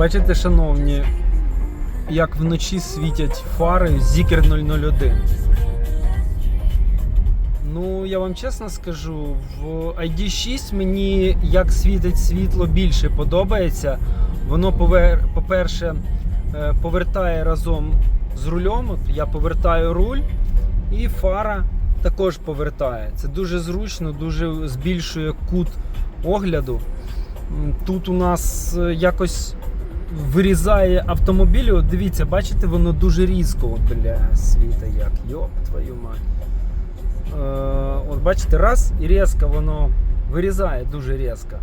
Бачите, шановні, як вночі світять фари Zikr 001. Ну, я вам чесно скажу, в ID6 мені як світить світло більше подобається. Воно, по-перше, е, повертає разом з рулем. От я повертаю руль, і фара також повертає. Це дуже зручно, дуже збільшує кут огляду. Тут у нас е, якось вирізає автомобіль. От дивіться, бачите, воно дуже різко. От, бля, світа як. Йоп, твою мать. Е, от бачите, раз і різко воно вирізає дуже різко.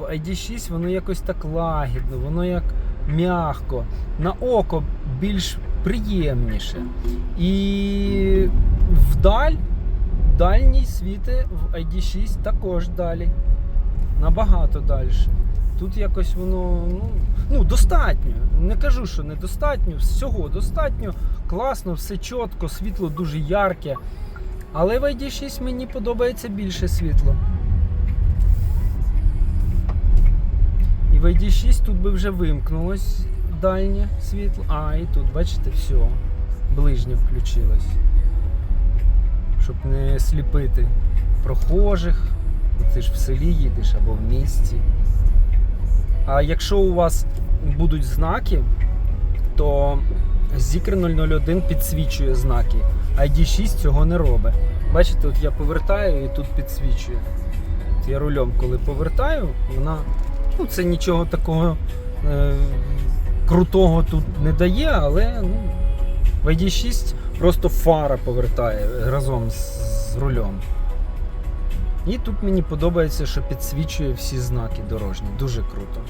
В ID6 воно якось так лагідно, воно як м'яко, на око більш приємніше. І вдаль, дальній світи в ID6 також далі. Набагато далі. Тут якось воно ну, ну, достатньо. Не кажу, що недостатньо, всього достатньо. Класно, все чітко, світло дуже ярке. Але в ID6 мені подобається більше світло. І в ID6 тут би вже вимкнулось дальнє світло. А, і тут, бачите, все. Ближнє включилось. Щоб не сліпити прохожих. Ти ж в селі їдеш або в місті. А якщо у вас будуть знаки, то Zikr 001 підсвічує знаки. ID6 цього не робить. Бачите, от я повертаю і тут підсвічує. От я рулем, коли повертаю, вона. Ну, це нічого такого е, крутого тут не дає, але ну, в ID6 просто фара повертає разом з, з рулем. І тут мені подобається, що підсвічує всі знаки дорожні. Дуже круто.